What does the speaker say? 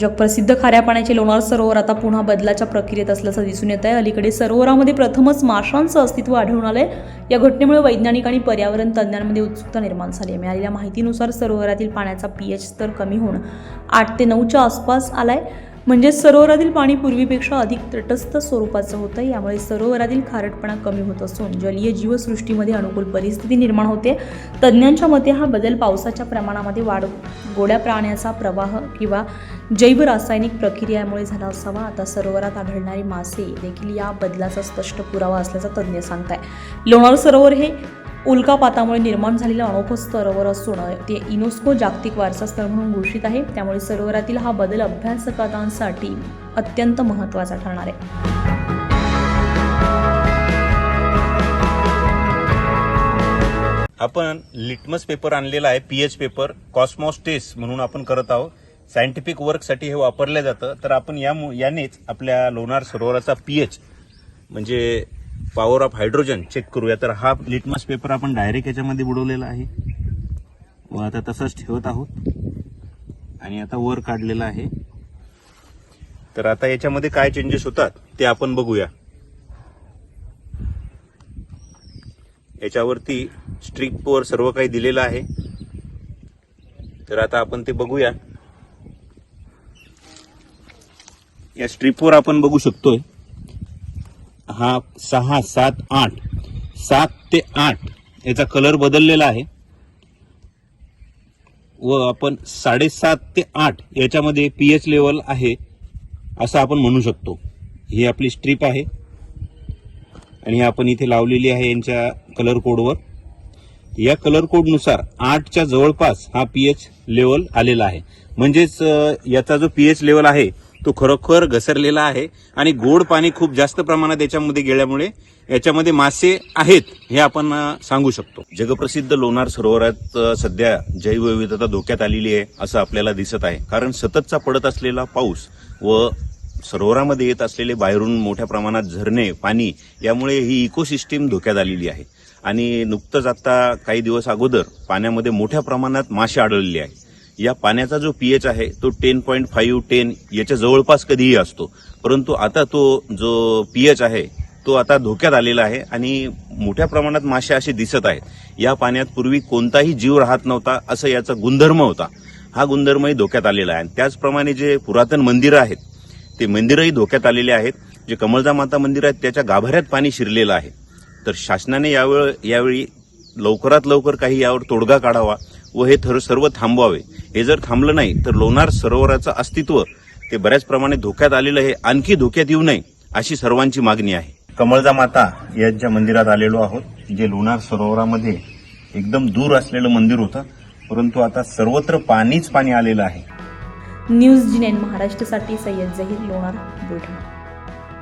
जगप्रसिद्ध खाऱ्या पाण्याचे लोणार सरोवर आता पुन्हा बदलाच्या प्रक्रियेत असल्याचं दिसून येत आहे अलीकडे सरोवरामध्ये प्रथमच माशांचं अस्तित्व आढळून आलंय. या घटनेमुळे वैज्ञानिक आणि पर्यावरण तज्ज्ञांमध्ये उत्सुकता निर्माण झाली आहे. मिळालेल्या माहितीनुसार सरोवरातील पाण्याचा पीएच स्तर कमी होऊन आठ ते नऊच्या आसपास आलाय. म्हणजे सरोवरातील पाणी पूर्वीपेक्षा अधिक तटस्थ स्वरूपाचं होतं. यामुळे सरोवरातील खारटपणा कमी होत असून जलीय जीवसृष्टीमध्ये अनुकूल परिस्थिती निर्माण होते. तज्ज्ञांच्या मते हा बदल पावसाच्या प्रमाणामध्ये वाढ गोड्या प्राण्याचा प्रवाह किंवा जैव रासायनिक प्रक्रियामुळे झाला असावा. आता सरोवरात आढळणारे मासे देखील या बदलाचा स्पष्ट पुरावा असल्याचा तज्ज्ञ सांगताय लोणार सरोवर हे उल्कापातामुळे निर्माण झालेलं अनोखं सरोवर असून ते युनेस्को जागतिक वारसा स्थळ म्हणून घोषित आहे. त्यामुळे सरोवरातील हा बदल अभ्यासकांसाठी अत्यंत महत्त्वाचा ठरणार आहे. आपण लिटमस पेपर आणलेला आहे पीएच पेपर कॉस्मॉस टेस्ट म्हणून आपण करत आहोत. सायंटिफिक वर्कसाठी हे वापरलं जातं. तर आपण या यानेच आपल्या लोणार सरोवराचा पीएच म्हणजे पॉवर ऑफ हायड्रोजन चेक करूया. तर हा लिटमस पेपर आपण डायरेक्ट याच्यामध्ये बुडवलेला आहे. व आता तसंच ठेवत आहोत. आणि आता वर काढलेला आहे. तर आता याच्यामध्ये काय चेंजेस होतात ते आपण बघूया. याच्यावरती स्ट्रिपवर सर्व काही दिलेलं आहे. तर आता आपण ते बघूया. या स्ट्रिपवर आपण बघू शकतोय. हा सहा सात आठ. सात ते आठ. याचा कलर बदललेला आहे. व आपण साडेसात ते आठ याच्यामध्ये पी एच लेवल आहे असं आपण म्हणू शकतो. ही आपली स्ट्रीप आहे. आणि आपण इथे लावलेली आहे यांच्या कलर कोडवर या कलर कोडनुसार आठच्या जवळपास हा पी एच लेवल आलेला आहे. म्हणजेच याचा जो पी एच लेवल आहे तो खरोखर घसरलेला आहे आणि गोड पाणी खूप जास्त प्रमाणात याच्यामध्ये गेल्यामुळे याच्यामध्ये मासे आहेत हे आपण सांगू शकतो. जगप्रसिद्ध लोणार सरोवरात सध्या जैवविविधता धोक्यात आलेली आहे असं आपल्याला दिसत आहे. कारण सततचा पडत असलेला पाऊस व सरोवरामध्ये येत असलेले बाहेरून मोठ्या प्रमाणात झरणे पाणी यामुळे ही इकोसिस्टीम धोक्यात आलेली आहे. आणि नुकतंच आता काही दिवस अगोदर पाण्यामध्ये मोठ्या प्रमाणात मासे आढळले आहेत. या पाण्याचा जो पीएच आहे तो टेन पॉईंट फाईव्ह टेन याच्या जवळपास कधीही असतो. परंतु आता तो जो पीएच आहे तो आता धोक्यात आलेला आहे आणि मोठ्या प्रमाणात मासे असे दिसत आहेत. या पाण्यात पूर्वी कोणताही जीव राहत नव्हता असं याचा गुणधर्म होता. हा गुणधर्मही धोक्यात आलेला आहे. आणि त्याचप्रमाणे जे पुरातन मंदिरं आहेत ते मंदिरही धोक्यात आलेले आहेत. जे कमळजा माता मंदिर आहेत त्याच्या गाभाऱ्यात पाणी शिरलेलं आहे. तर शासनाने यावेळ यावेळी लवकरात लवकर काही यावर तोडगा काढावा. व हे थर सर्व थांबवावे. हे जर थांबलं नाही तर लोणार सरोवराचं अस्तित्व ते बऱ्याच प्रमाणे धोक्यात आलेलं आहे. आणखी धोक्यात येऊ नये अशी सर्वांची मागणी आहे. कमळजा माता यांच्या मंदिरात आलेलो आहोत जे लोणार सरोवरामध्ये एकदम दूर असलेलं मंदिर होतं. परंतु आता सर्वत्र पाणीच पाणी आलेलं आहे. न्यूज जी नाईन महाराष्ट्रासाठी सय्यद जहीर लोणार बुलढाणा.